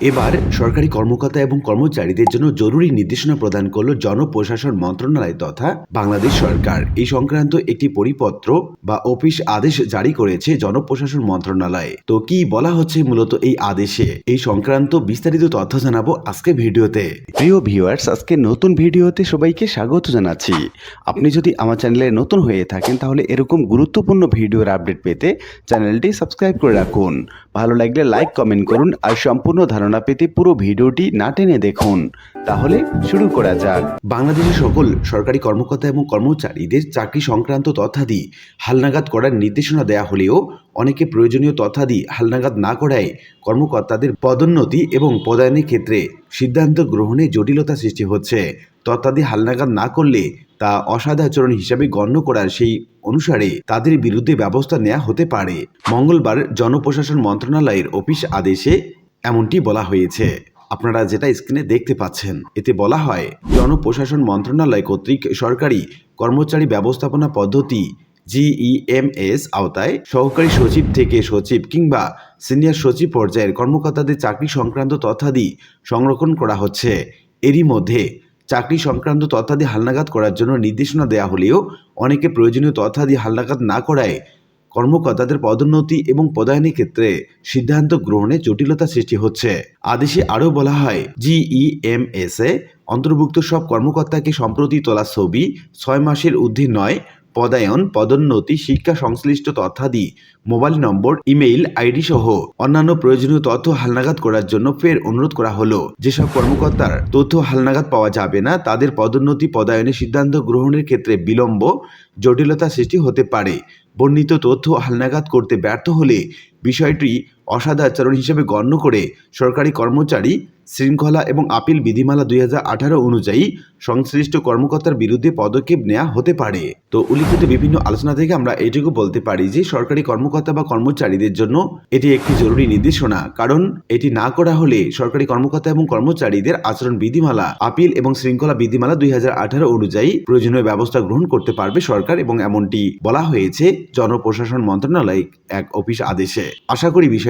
এবার সরকারি কর্মকর্তা এবং কর্মচারীদের জন্য জরুরি নির্দেশনা প্রদান করল জনপ্রশাসন মন্ত্রণালয় তথা বাংলাদেশ সরকার। এই সংক্রান্ত একটি পরিপত্র বা অফিস আদেশ জারি করেছে জনপ্রশাসন মন্ত্রণালয়। তো কি বলা হচ্ছে মূলত এই আদেশে? এই সংক্রান্ত বিস্তারিত তথ্য জানাব আজকে ভিডিওতে। প্রিয় ভিউয়ার্স, আজকে নতুন ভিডিওতে সবাইকে স্বাগত জানাচ্ছি। আপনি যদি আমার চ্যানেলে নতুন হয়ে থাকেন, তাহলে এরকম গুরুত্বপূর্ণ ভিডিওর আপডেট পেতে চ্যানেলটি সাবস্ক্রাইব করে রাখুন। ভালো লাগলে লাইক কমেন্ট করুন আর সম্পূর্ণ ধারণা পেতে পুরো ভিডিওটি না টেনে দেখুন। তাহলে শুরু করা যাক। বাংলাদেশের সকল সরকারি কর্মকর্তা এবং কর্মচারীদের চাকরি সংক্রান্ত তথ্যাদি হালনাগাদ করার নির্দেশনা দেয়া হলেও অনেকে প্রয়োজনীয় তথ্যাদি হালনাগাদ না করায় কর্মকর্তাদের পদোন্নতি এবং পদায়নের ক্ষেত্রে সিদ্ধান্ত গ্রহণে জটিলতা সৃষ্টি হচ্ছে। তথ্যাদি হালনাগাদ না করলে তা অসাধাচরণ হিসাবে গণ্য করার সেই অনুসারে তাদের বিরুদ্ধে ব্যবস্থা নেওয়া হতে পারে। মঙ্গলবার জনপ্রশাসন মন্ত্রণালয়ের অফিস আদেশে এমনটি বলা হয়েছে। আপনারা যেটা স্ক্রিনে দেখতে পাচ্ছেন, এতে বলা হয়, জনপ্রশাসন মন্ত্রণালয় কর্তৃক সরকারি কর্মচারী ব্যবস্থাপনা পদ্ধতি জিইএমএস আওতায় সহকারী সচিব থেকে সচিব কিংবা সিনিয়র সচিব পর্যায়ের কর্মকর্তাদের চাকরি সংক্রান্ত তথ্যাদি সংরক্ষণ করা হচ্ছে। এরই মধ্যে চাকরি সংক্রান্ত তথ্যাদি হালনাগাদ করার জন্য নির্দেশনা দেওয়া হলেও অনেকে প্রয়োজনীয় তথ্যাদি হালনাগাদ না করায় কর্মকর্তাদের পদোন্নতি এবং পদায়নের ক্ষেত্রে সিদ্ধান্ত গ্রহণে জটিলতা সৃষ্টি হচ্ছে। আদেশে আরও বলা হয় জিইএমএস এ অন্তর্ভুক্ত সব কর্মকর্তাকে সম্প্রতি তোলা ছবি ছয় মাসের ঊর্ধ্বে নয় পদায়ন, পদোন্নতি, শিক্ষা সংশ্লিষ্ট তথ্যাদি, মোবাইল নম্বর, ইমেইল, আইডি সহ অন্যান্য প্রয়োজনীয় তথ্য হালনাগাদ করার জন্য ফের অনুরোধ করা হলো। যেসব কর্মকর্তার তথ্য হালনাগাদ পাওয়া যাবে না, তাদের পদোন্নতি, পদায়নের সিদ্ধান্ত গ্রহণের ক্ষেত্রে বিলম্ব, জটিলতা সৃষ্টি হতে পারে। বর্ণিত তথ্য হালনাগাদ করতে ব্যর্থ হলে বিষয়টি অসাদাচরণ হিসেবে গণ্য করে সরকারি কর্মচারী শৃঙ্খলা এবং আপিল বিধিমালা দুই হাজার আঠারো অনুযায়ী সংশ্লিষ্ট কর্মকর্তার বিরুদ্ধে পদক্ষেপ নেওয়া হতে পারে। তো উল্লিখিত বিভিন্ন আলোচনা থেকে আমরা এটুকু বলতে পারি যে, সরকারি কর্মকর্তা বা কর্মচারীদের জন্য এটি একটি জরুরি নির্দেশনা, কারণ এটি না করা হলে সরকারি কর্মকর্তা এবং কর্মচারীদের আচরণ বিধিমালা, আপিল এবং শৃঙ্খলা বিধিমালা দুই হাজার আঠারো অনুযায়ী প্রয়োজনীয় ব্যবস্থা গ্রহণ করতে পারবে সরকার এবং এমনটি বলা হয়েছে জনপ্রশাসন মন্ত্রণালয় এক অফিস আদেশে। আশা করি